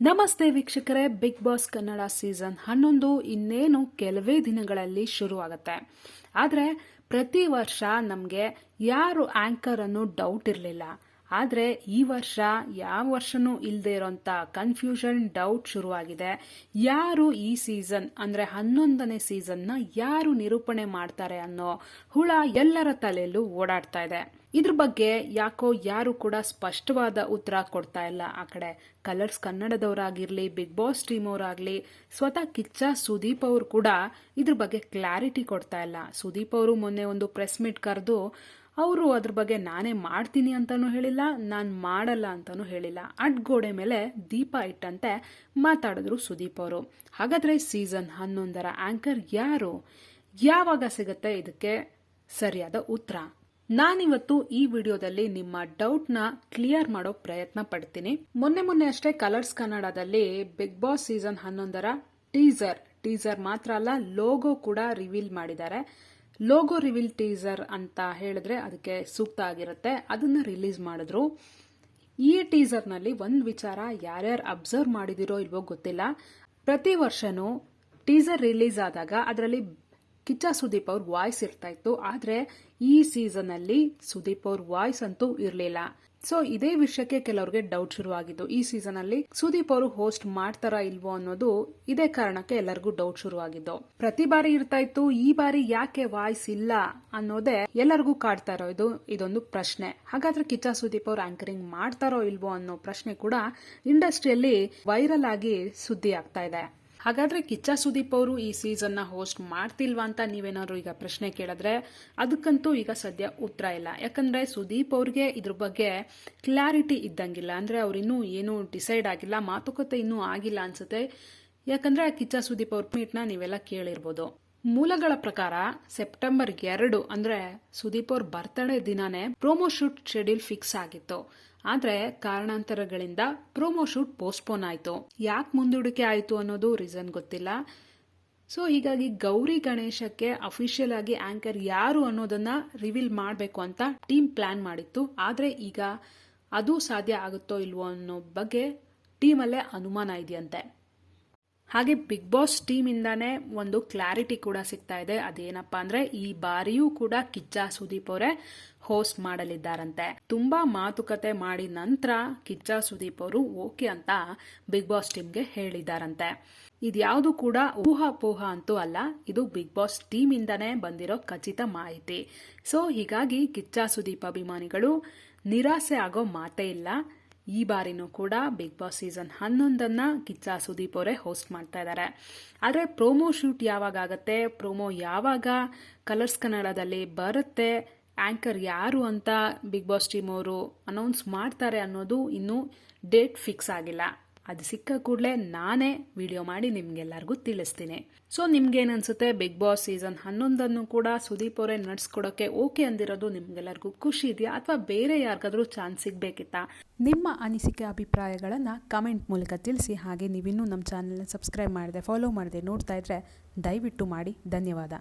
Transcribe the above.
ನಮಸ್ತೆ ವೀಕ್ಷಕರೇ, big boss Kannada season ಹನ್ನೊಂದು ಇನ್ನೇನು ಕೆಲವೇ ದಿನಗಳಲ್ಲಿ ಶುರುವಾಗುತ್ತೆ. ಆದರೆ ಪ್ರತಿ ವರ್ಷ ನಮಗೆ ಯಾರು ಆಂಕರ್ ಅನ್ನು ಡೌಟ್ ಇರಲಿಲ್ಲ. ಆದರೆ ಈ ವರ್ಷ ಯಾವ ವರ್ಷನೂ ಇಲ್ಲದೆ ಇರೋಂಥ ಕನ್ಫ್ಯೂಷನ್ ಡೌಟ್ ಶುರುವಾಗಿದೆ. ಯಾರು ಈ ಸೀಸನ್ ಅಂದರೆ ಹನ್ನೊಂದನೇ ಸೀಸನ್ನ ಯಾರು ನಿರೂಪಣೆ ಮಾಡ್ತಾರೆ ಅನ್ನೋ ಹುಳ ಎಲ್ಲರ ತಲೆಯಲ್ಲೂ ಓಡಾಡ್ತಾ ಇದೆ. ಇದ್ರ ಬಗ್ಗೆ ಯಾಕೋ ಯಾರು ಕೂಡ ಸ್ಪಷ್ಟವಾದ ಉತ್ತರ ಕೊಡ್ತಾ ಇಲ್ಲ. ಆ ಕಡೆ ಕಲರ್ಸ್ ಕನ್ನಡದವರಾಗಿರ್ಲಿ, ಬಿಗ್ ಬಾಸ್ ಟೀಮ್ ಅವರಾಗ್ಲಿ ಸ್ವತಃ ಕಿಚ್ಚ ಸುದೀಪ್ ಅವರು ಕೂಡ ಇದ್ರ ಬಗ್ಗೆ ಕ್ಲಾರಿಟಿ ಕೊಡ್ತಾ ಇಲ್ಲ. ಸುದೀಪ್ ಅವರು ಮೊನ್ನೆ ಒಂದು ಪ್ರೆಸ್ ಮೀಟ್ ಕರೆದು ಅವರು ಅದ್ರ ಬಗ್ಗೆ ನಾನೇ ಮಾಡ್ತೀನಿ ಅಂತಲೂ ಹೇಳಿಲ್ಲ, ನಾನು ಮಾಡಲ್ಲ ಅಂತಲೂ ಹೇಳಿಲ್ಲ. ಅಡ್ಗೋಡೆ ಮೇಲೆ ದೀಪ ಇಟ್ಟಂತೆ ಮಾತಾಡಿದ್ರು ಸುದೀಪ್ ಅವರು. ಹಾಗಾದ್ರೆ ಸೀಸನ್ ಹನ್ನೊಂದರ ಆಂಕರ್ ಯಾರು? ಯಾವಾಗ ಸಿಗುತ್ತೆ ಇದಕ್ಕೆ ಸರಿಯಾದ ಉತ್ತರ? ನಾನಿವತ್ತು ಈ ವಿಡಿಯೋದಲ್ಲಿ ನಿಮ್ಮ ಡೌಟ್ನ ಕ್ಲಿಯರ್ ಮಾಡೋ ಪ್ರಯತ್ನ ಪಡ್ತೀನಿ. ಮೊನ್ನೆ ಮೊನ್ನೆ ಅಷ್ಟೇ ಕಲರ್ಸ್ ಕನ್ನಡದಲ್ಲಿ ಬಿಗ್ ಬಾಸ್ ಸೀಸನ್ ಹನ್ನೊಂದರ ಟೀಸರ್ ಟೀಸರ್ ಮಾತ್ರ ಅಲ್ಲ, ಲೋಗೋ ಕೂಡ ರಿವೀಲ್ ಮಾಡಿದ್ದಾರೆ. ಲೋಗೋ ರಿವೀಲ್ ಟೀಸರ್ ಅಂತ ಹೇಳಿದ್ರೆ ಅದಕ್ಕೆ ಸೂಕ್ತ ಆಗಿರುತ್ತೆ. ಅದನ್ನ ರಿಲೀಸ್ ಮಾಡಿದ್ರು. ಈ ಟೀಸರ್ನಲ್ಲಿ ಒಂದು ವಿಚಾರ ಯಾರ್ಯಾರು ಅಬ್ಸರ್ವ್ ಮಾಡಿದಿರೋ ಇಲ್ವೋ ಗೊತ್ತಿಲ್ಲ. ಪ್ರತಿ ವರ್ಷನೂ ಟೀಸರ್ ರಿಲೀಸ್ ಆದಾಗ ಅದರಲ್ಲಿ ಕಿಚ್ಚ ಸುದೀಪ್ ಅವ್ರ ವಾಯ್ಸ್ ಇರ್ತಾ ಇತ್ತು. ಆದರೆ ಈ ಸೀಸನ್ ಅಲ್ಲಿ ಸುದೀಪ್ ಅವ್ರ ವಾಯ್ಸ್ ಅಂತೂ ಇರಲಿಲ್ಲ. ಸೊ ಇದೇ ವಿಷಯಕ್ಕೆ ಕೆಲವರಿಗೆ ಡೌಟ್ ಶುರುವಾಗಿದ್ದು, ಈ ಸೀಸನ್ ಅಲ್ಲಿ ಸುದೀಪ್ ಅವರು ಹೋಸ್ಟ್ ಮಾಡ್ತಾರಾ ಇಲ್ವೋ ಅನ್ನೋದು ಇದೇ ಕಾರಣಕ್ಕೆ ಎಲ್ಲರಿಗೂ ಡೌಟ್ ಶುರುವಾಗಿದ್ದು. ಪ್ರತಿ ಬಾರಿ ಇರ್ತಾ ಇತ್ತು, ಈ ಬಾರಿ ಯಾಕೆ ವಾಯ್ಸ್ ಇಲ್ಲ ಅನ್ನೋದೇ ಎಲ್ಲರಿಗೂ ಕಾಡ್ತಾ ಇರೋ ಇದು ಇದೊಂದು ಪ್ರಶ್ನೆ. ಹಾಗಾದ್ರೆ ಕಿಚ್ಚ ಸುದೀಪ್ ಅವರು ಆಂಕರಿಂಗ್ ಮಾಡ್ತಾರೋ ಇಲ್ವೋ ಅನ್ನೋ ಪ್ರಶ್ನೆ ಕೂಡ ಇಂಡಸ್ಟ್ರಿಯಲ್ಲಿ ವೈರಲ್ ಆಗಿ ಸುದ್ದಿ ಆಗ್ತಾ ಇದೆ. ಹಾಗಾದ್ರೆ ಕಿಚ್ಚ ಸುದೀಪ್ ಅವರು ಈ ಸೀಸನ್ನ ಹೋಸ್ಟ್ ಮಾಡ್ತಿಲ್ವಾ ಅಂತ ನೀವೇನಾದ್ರು ಈಗ ಪ್ರಶ್ನೆ ಕೇಳಿದ್ರೆ ಅದಕ್ಕಂತೂ ಈಗ ಸದ್ಯ ಉತ್ತರ ಇಲ್ಲ. ಯಾಕಂದರೆ ಸುದೀಪ್ ಅವ್ರಿಗೆ ಇದ್ರ ಬಗ್ಗೆ ಕ್ಲಾರಿಟಿ ಇದ್ದಂಗಿಲ್ಲ. ಅಂದರೆ ಅವರಿನ್ನೂ ಏನೂ ಡಿಸೈಡ್ ಆಗಿಲ್ಲ, ಮಾತುಕತೆ ಇನ್ನೂ ಆಗಿಲ್ಲ ಅನ್ಸುತ್ತೆ. ಯಾಕಂದರೆ ಕಿಚ್ಚ ಸುದೀಪ್ ಅವ್ರ ಮೀಟ್ನ ನೀವೆಲ್ಲ ಕೇಳಿರ್ಬೋದು. ಮೂಲಗಳ ಪ್ರಕಾರ ಸೆಪ್ಟೆಂಬರ್ ಎರಡು ಅಂದ್ರೆ ಸುದೀಪ್ ಅವ್ರ ಬರ್ತ್ಡೇ ದಿನಾನೇ ಪ್ರೋಮೋ ಶೂಟ್ ಶೆಡ್ಯೂಲ್ ಫಿಕ್ಸ್ ಆಗಿತ್ತು. ಆದ್ರೆ ಕಾರಣಾಂತರಗಳಿಂದ ಪ್ರೋಮೋ ಶೂಟ್ ಪೋಸ್ಟ್ಪೋನ್ ಆಯ್ತು. ಯಾಕೆ ಮುಂದೂಡಿಕೆ ಆಯ್ತು ಅನ್ನೋದು ರೀಸನ್ ಗೊತ್ತಿಲ್ಲ. ಸೊ ಹೀಗಾಗಿ ಗೌರಿ ಗಣೇಶಕ್ಕೆ ಅಫಿಷಿಯಲ್ ಆಗಿ ಆಂಕರ್ ಯಾರು ಅನ್ನೋದನ್ನ ರಿವೀಲ್ ಮಾಡಬೇಕು ಅಂತ ಟೀಮ್ ಪ್ಲಾನ್ ಮಾಡಿತ್ತು. ಆದ್ರೆ ಈಗ ಅದು ಸಾಧ್ಯ ಆಗುತ್ತೋ ಇಲ್ವೋ ಅನ್ನೋ ಬಗ್ಗೆ ಟೀಮಲ್ಲೇ ಅನುಮಾನ ಇದೆಯಂತೆ. ಹಾಗೆ ಬಿಗ್ ಬಾಸ್ ಟೀಮ್ ಇಂದಾನೆ ಒಂದು ಕ್ಲಾರಿಟಿ ಕೂಡ ಸಿಗ್ತಾ ಇದೆ. ಅದೇನಪ್ಪ ಅಂದ್ರೆ ಈ ಬಾರಿಯೂ ಕೂಡ ಕಿಚ್ಚ ಸುದೀಪ್ ಅವರೇ ಹೋಸ್ಟ್ ಮಾಡಲಿದ್ದಾರಂತೆ. ತುಂಬಾ ಮಾತುಕತೆ ಮಾಡಿ ನಂತರ ಕಿಚ್ಚ ಸುದೀಪ್ ಅವರು ಓಕೆ ಅಂತ ಬಿಗ್ ಬಾಸ್ ಟೀಮ್ಗೆ ಹೇಳಿದ್ದಾರಂತೆ. ಇದ್ಯಾವುದು ಕೂಡ ಊಹಾಪೋಹ ಅಂತೂ ಅಲ್ಲ, ಇದು ಬಿಗ್ ಬಾಸ್ ಟೀಮ್ ಇಂದಾನೆ ಬಂದಿರೋ ಖಚಿತ ಮಾಹಿತಿ. ಸೊ ಹೀಗಾಗಿ ಕಿಚ್ಚ ಸುದೀಪ್ ಅಭಿಮಾನಿಗಳು ನಿರಾಸೆ ಆಗೋ ಮಾತೇ ಇಲ್ಲ. ಈ ಬಾರಿನೂ ಕೂಡ ಬಿಗ್ ಬಾಸ್ ಸೀಸನ್ ಹನ್ನೊಂದನ್ನು ಕಿಚ್ಚ ಸುದೀಪ್ ಅವರೇ ಹೋಸ್ಟ್ ಮಾಡ್ತಾ ಇದ್ದಾರೆ ಆದರೆ ಪ್ರೋಮೋ ಶೂಟ್ ಯಾವಾಗ ಆಗುತ್ತೆ? ಪ್ರೋಮೋ ಯಾವಾಗ ಕಲರ್ಸ್ ಕನ್ನಡದಲ್ಲಿ ಬರುತ್ತೆ? ಆಂಕರ್ ಯಾರು ಅಂತ ಬಿಗ್ ಬಾಸ್ ಟೀಮ್ ಅವರು ಅನೌನ್ಸ್ ಮಾಡ್ತಾರೆ ಅನ್ನೋದು ಇನ್ನೂ ಡೇಟ್ ಫಿಕ್ಸ್ ಆಗಿಲ್ಲ. ಅದು ಸಿಕ್ಕ ಕೂಡಲೇ ನಾನೇ ವಿಡಿಯೋ ಮಾಡಿ ನಿಮ್ಗೆಲ್ಲರಿಗೂ ತಿಳಿಸ್ತೀನಿ. ಸೊ ನಿಮ್ಗೇನು ಅನ್ಸುತ್ತೆ ಬಿಗ್ ಬಾಸ್ ಸೀಸನ್ ಹನ್ನೊಂದನ್ನು ಕೂಡ ಸುದೀಪ್ ಅವರೇ ನಡ್ಸ್ಕೊಡೋಕೆ ಓಕೆ ಅಂದಿರೋದು ನಿಮ್ಗೆಲ್ಲರಿಗೂ ಖುಷಿ ಇದೆಯಾ? ಅಥವಾ ಬೇರೆ ಯಾರಿಗಾದ್ರೂ ಚಾನ್ಸ್ ಸಿಗಬೇಕಿತ್ತಾ? ನಿಮ್ಮ ಅನಿಸಿಕೆ ಅಭಿಪ್ರಾಯಗಳನ್ನು ಕಮೆಂಟ್ ಮೂಲಕ ತಿಳಿಸಿ. ಹಾಗೆ ನೀವಿನ್ನೂ ನಮ್ಮ ಚಾನಲ್ನ ಸಬ್ಸ್ಕ್ರೈಬ್ ಮಾಡಿದೆ ಫಾಲೋ ಮಾಡಿದೆ ನೋಡ್ತಾ ಇದ್ರೆ ದಯವಿಟ್ಟು ಮಾಡಿ. ಧನ್ಯವಾದ.